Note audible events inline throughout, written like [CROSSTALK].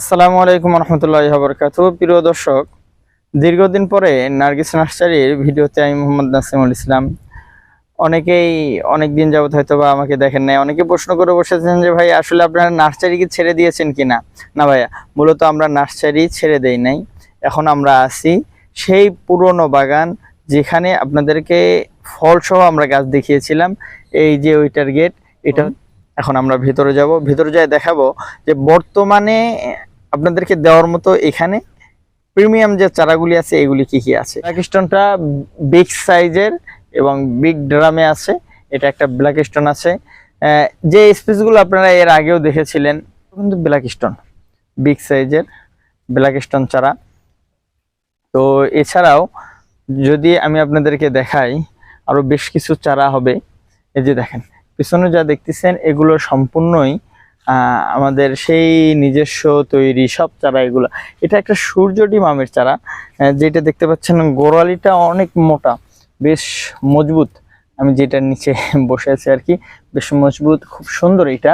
আসসালামু আলাইকুম রহমতুল্লাহ বরকাত প্রিয় দর্শক দীর্ঘদিন পরে নার্গিস নার্সারির ভিডিওতে আমি মোহাম্মদ নাসিমুল ইসলাম। অনেকেই অনেক দিন যাবত হয়তো বা আমাকে দেখেন নাই। অনেকে প্রশ্ন করে বসেছেন যে ভাই আসলে আপনারা নার্সারি কি ছেড়ে দিয়েছেন কিনা না? না ভাইয়া মূলত আমরা নার্সারি ছেড়ে দেই নাই। এখন আমরা আছি সেই পুরনো বাগান যেখানে আপনাদেরকে ফলসহ আমরা গাছ দেখিয়েছিলাম। এই যে ওইটার গেট এটা এখন আমরা ভিতরে যাব। ভিতরে যাই দেখাবো যে বর্তমানে আপনাদেরকে দেওয়ার মতো এখানে প্রিমিয়াম যে চারাগুলি আছে, এগুলি কি কি আছে? ব্ল্যাক স্টোনটা বিগ সাইজের এবং বিগ ড্রামে আছে। এটা একটা ব্ল্যাক স্টোন আছে যে স্পেসগুলো আপনারা এর আগেও দেখেছিলেন কিন্তু ব্ল্যাক স্টোন বিগ সাইজের ব্ল্যাক স্টোন চারা। তো এছাড়াও যদি আমি আপনাদেরকে দেখাই, আরও বেশ কিছু চারা হবে। এই যে দেখেন, পিছনে যা দেখতেছেন, এগুলো সম্পূর্ণই আমাদের সেই নিজস্ব তৈরি সব চারা এগুলো। এটা একটা সূর্যটি মামের চারা যেটা দেখতে পাচ্ছেন গোড়ালিটা অনেক মোটা, বেশ মজবুত। আমি যেটার নিচে [LAUGHS] বসে আছি আর কি, বেশ মজবুত, খুব সুন্দর এটা।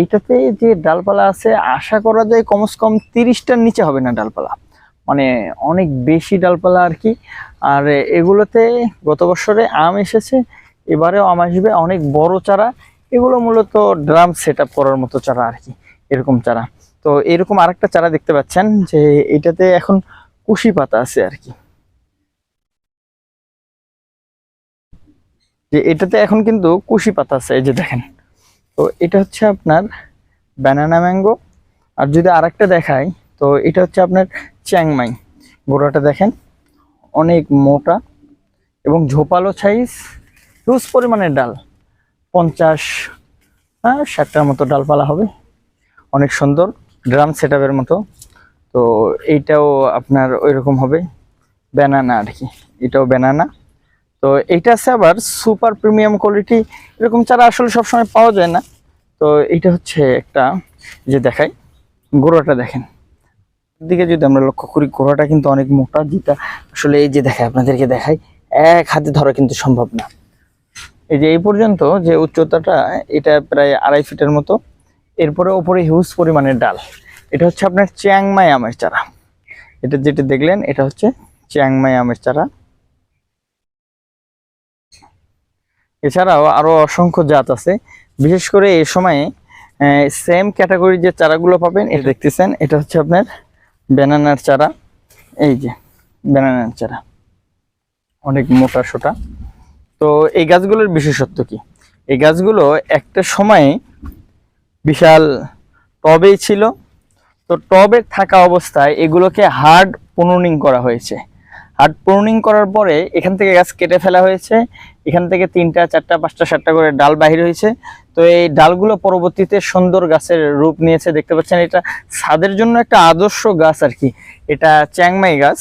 এইটাতে যে ডালপালা আছে, আশা করা যায় কমস কম তিরিশটার নিচে হবে না ডালপালা। মানে অনেক বেশি ডালপালা আর কি। আর এগুলোতে গত বছরে আম এসেছে, এবারেও আম আসবে, অনেক বড় চারা। এগুলো মূলত ড্রাম সেট করার মতো চারা আর কি, এরকম চারা। তো এরকম আরেকটা চারা দেখতে পাচ্ছেন যে এটাতে এখন কুশি পাতা আছে আর কি। যে এটাতে এখন কিন্তু কুশি পাতা আছে, এই যে দেখেন। তো এটা হচ্ছে আপনার ব্যানানা ম্যাঙ্গো আর যদি আরেকটা দেখাই, তো এটা হচ্ছে আপনার চ্যাংমাই গোড়াটা দেখেন, অনেক মোটা এবং ঝোপালো সাইজ হিউজ পরিমাণের ডাল। পঞ্চাশ হ্যাঁ ষাটটার মতো ডালপালা হবে। অনেক সুন্দর ড্রাম সেট মতো। তো এইটাও আপনার ওই রকম হবে। ব্যানানা আর কি, এটাও ব্যানানা। তো এইটা আছে আবার সুপার প্রিমিয়াম কোয়ালিটি। এরকম চারা আসলে সবসময় পাওয়া যায় না। তো এইটা হচ্ছে একটা যে দেখাই, গোড়াটা দেখেন। দিকে যদি আমরা লক্ষ্য করি, গোড়াটা কিন্তু অনেক মোটা, যেটা আসলে এই যে দেখায় আপনাদেরকে দেখাই, এক হাতে ধরা কিন্তু সম্ভব না। এই যে এই পর্যন্ত যে উচ্চতাটা, এটা প্রায় আড়াই ফিটের মতো। এরপরে ওপরে হিউজ পরিমাণের ডাল। এটা হচ্ছে আপনার চ্যাংমাই আমের চারা। এটা যেটা দেখলেন, এটা হচ্ছে চ্যাংমাই আমের চারা। এছাড়াও আরও অসংখ্য জাত আছে। বিশেষ করে এই সময়ে সেম ক্যাটাগরির যে চারাগুলো পাবেন, এটা দেখতেছেন, এটা হচ্ছে আপনার ব্যানানার চারা। এই যে ব্যানানার চারা। অনেক মোটা সোটা। তো এই গাছগুলোর বিশেষত্ব কি? এই গাছগুলো একটা সময়ে বিশাল টবেই ছিল। তো টবে থাকা অবস্থায় এগুলোকে হার্ড প্রুনিং করা হয়েছে। হার্ড প্রুনিং করার পরে এখান থেকে গাছ কেটে ফেলা হয়েছে। এখান থেকে তিনটা, চারটা, পাঁচটা, সাতটা করে ডাল বাহির হয়েছে। তো এই ডালগুলো পরবর্তীতে সুন্দর গাছের রূপ নিয়েছে। দেখতে পাচ্ছেন এটা ছাদের জন্য একটা আদর্শ গাছ আর কি। এটা চ্যাংমাই গাছ।